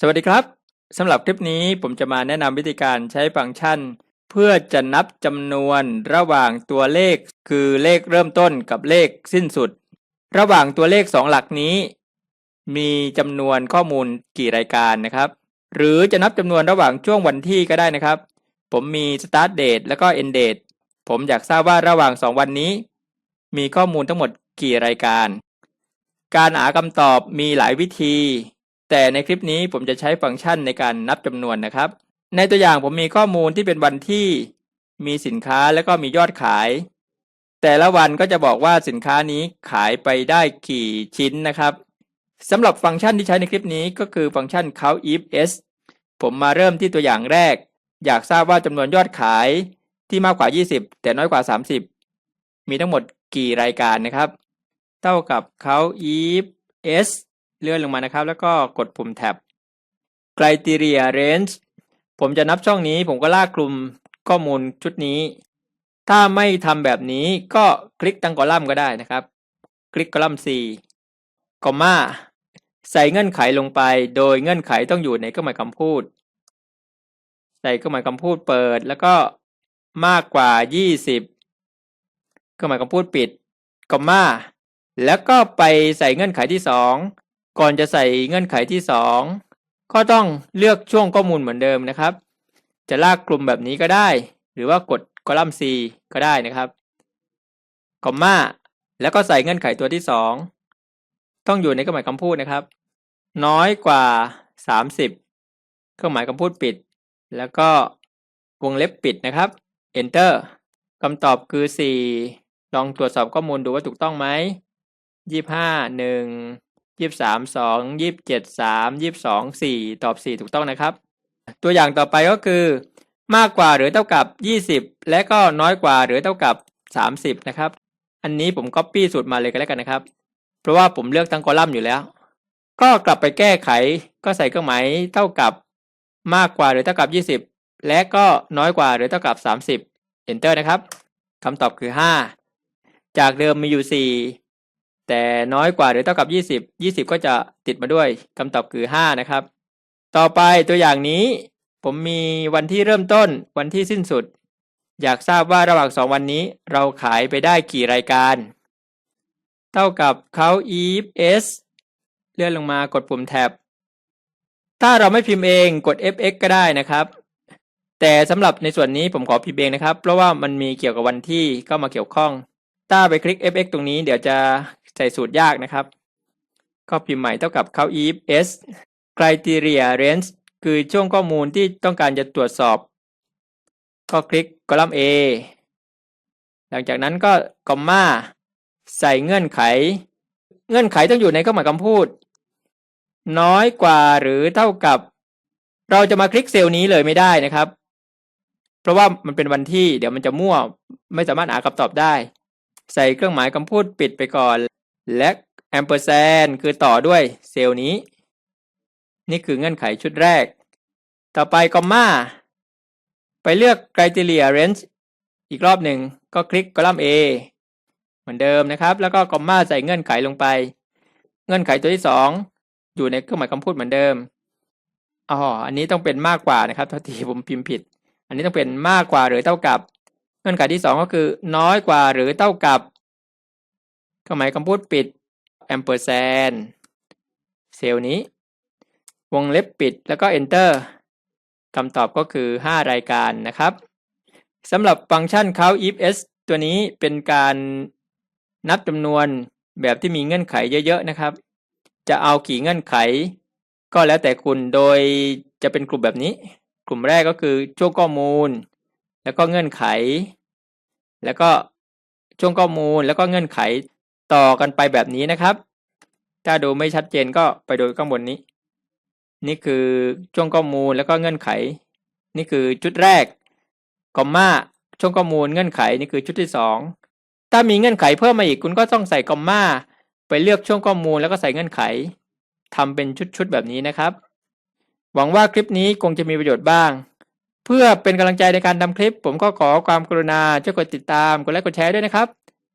สวัสดีครับสำหรับคลิปนี้ผมจะมาแนะนำวิธีการใช้ฟังก์ชัน เพื่อจะนับจำนวนระหว่างตัวเลข คือเลขเริ่มต้นกับเลขสิ้นสุด ระหว่างตัวเลขสองหลักนี้ มีจำนวนข้อมูลกี่รายการนะครับ หรือจะนับจำนวนระหว่างช่วงวันที่ก็ได้นะครับ ผมมี start date แล้วก็ end date ผมอยากทราบว่าระหว่างสองวันนี้ มีข้อมูลทั้งหมดกี่รายการ การหาคำตอบมีหลายวิธี แต่ในคลิปนี้ผมจะใช้ฟังก์ชันในการนับจำนวนนะครับ ในตัวอย่างผมมีข้อมูลที่เป็นวันที่มีสินค้าแล้วก็มียอดขาย แต่ละวันก็จะบอกว่าสินค้านี้ขายไปได้กี่ชิ้นนะครับสำหรับฟังก์ชันที่ใช้ในคลิปนี้ก็คือฟังก์ชัน count if s ผมมาเริ่มที่ตัวอย่างแรก อยากทราบว่าจำนวนยอดขายที่มากกว่า 20 แต่น้อยกว่า 30 มีทั้งหมดกี่รายการนะครับ เท่ากับ count if s เลื่อนลงมานะครับ แล้วก็กดปุ่มแท็บ criteria range ผมจะนับช่องนี้ ผมก็ลากกลุ่มข้อมูลชุดนี้ ถ้าไม่ทำแบบนี้ก็คลิกตั้งคอลัมน์ก็ได้นะครับ คลิกคอลัมน์ C คอมมาใส่เงื่อนไขลงไป โดยเงื่อนไขต้องอยู่ในเครื่องหมายคำพูด ใส่เครื่องหมายคำพูดเปิด แล้วก็มากกว่า 20เครื่องหมายคำพูดปิดคอมมาแล้วก็ไปใส่เงื่อนไขที่ 2 ก่อนจะใส่เงื่อนไขที่ 2 ก็ต้องเลือกช่วงข้อมูลเหมือนเดิมนะครับ จะลากกลุ่มแบบนี้ก็ได้ หรือว่ากดคอลัมน์ C ก็ได้นะครับคอมมาแล้วก็ใส่เงื่อนไขตัวที่ 2 ต้องอยู่ในเครื่องหมายคำพูดนะครับ น้อยกว่า 30 เครื่องหมายคำพูดปิด แล้วก็วงเล็บปิดนะครับ Enter คำตอบคือ 4 ลองตรวจสอบข้อมูลดูว่าถูกต้องไหมยี่ห้าหนึ่ง ยี่สามสองยี่เจ็ดสามยี่สองสี่ตอบสี่ถูกต้องนะครับ ตัวอย่างต่อไปก็คือ มากกว่าหรือเท่ากับยี่สิบและก็น้อยกว่าหรือเท่ากับสามสิบนะครับ อันนี้ผมก๊อปปี้สูตรมาเลยก็แล้วกันนะครับ เพราะว่าผมเลือกทั้งคอลัมน์อยู่แล้ว ก็กลับไปแก้ไขก็ใส่เครื่องหมายเท่ากับ มากกว่าหรือเท่ากับยี่สิบและก็น้อยกว่าหรือเท่ากับสามสิบ enter นะครับคำตอบคือห้าจากเดิมมีอยู่สี่ แต่น้อยกว่าหรือเท่ากับ 20 20 ก็จะติดมาด้วยคำตอบคือ 5 นะครับ ต่อไปตัวอย่างนี้ ผมมีวันที่เริ่มต้นวันที่สิ้นสุด อยากทราบว่าระหว่าง 2 วันนี้เราขายไปได้กี่รายการ เท่ากับเขา if s เลื่อนลงมากดปุ่มแท็บ ถ้าเราไม่พิมพ์เองกด fx ก็ได้นะครับ แต่สำหรับในส่วนนี้ผมขอพิมพ์เองนะครับ เพราะว่ามันมีเกี่ยวกับวันที่เข้ามาเกี่ยวข้อง ถ้าไปคลิก fx ตรงนี้เดี๋ยวจะ ใส่สูตรยากนะครับ ก็พิมพ์ใหม่เท่ากับ count if s criteria range คือช่วงข้อมูลที่ต้องการจะตรวจสอบ ก็คลิกคอลัมน์ A หลังจากนั้นก็คอมมาใส่เงื่อนไข เงื่อนไขต้องอยู่ในเครื่องหมายคำพูด น้อยกว่าหรือเท่ากับ เราจะมาคลิกเซลล์นี้เลยไม่ได้นะครับ เพราะว่ามันเป็นวันที่เดี๋ยวมันจะมั่ว ไม่สามารถหาคำตอบได้ ใส่เครื่องหมายคำพูดปิดไปก่อน และแอมเปอร์แซนคือต่อด้วยเซลล์นี้ นี่คือเงื่อนไขชุดแรก ต่อไปคอมมาไปเลือก criteria range อีกรอบหนึ่งก็คลิกคอลัมน์ A เหมือนเดิมนะครับ แล้วก็คอมมาใส่เงื่อนไขลงไป เงื่อนไขตัวที่สองอยู่ในเครื่องหมายคำพูดเหมือนเดิมอ๋ออันนี้ต้องเป็นมากกว่านะครับทัทีผมพิมพ์ผิด อันนี้ต้องเป็นมากกว่าหรือเท่ากับ เงื่อนไขที่สองก็คือ น้อยกว่าหรือเท่ากับ เครื่องหมายคำพูดปิด ampersand เซลล์นี้ วงเล็บปิดแล้วก็ enter คำตอบก็คือ 5 รายการนะครับสำหรับฟังก์ชัน count if s ตัวนี้เป็นการนับจำนวนแบบที่มีเงื่อนไขเยอะๆนะครับ จะเอากี่เงื่อนไข ก็แล้วแต่คุณโดยจะเป็นกลุ่มแบบนี้ กลุ่มแรกก็คือช่วงข้อมูล แล้วก็เงื่อนไข แล้วก็ช่วงข้อมูลแล้วก็เงื่อนไข ต่อกันไปแบบนี้นะครับ ถ้าดูไม่ชัดเจนก็ไปดูข้างบนนี้ นี่คือช่วงข้อมูลแล้วก็เงื่อนไข นี่คือชุดแรกคอมมาช่วงข้อมูลเงื่อนไขนี่คือชุดที่สองถ้ามีเงื่อนไขเพิ่มมาอีกคุณก็ต้องใส่คอมมาไปเลือกช่วงข้อมูลแล้วก็ใส่เงื่อนไขทำเป็นชุดๆแบบนี้นะครับ หวังว่าคลิปนี้คงจะมีประโยชน์บ้าง เพื่อเป็นกำลังใจในการทำคลิป ผมก็ขอความกรุณาช่วยกดติดตามกดไลค์กดแชร์ด้วยนะครับ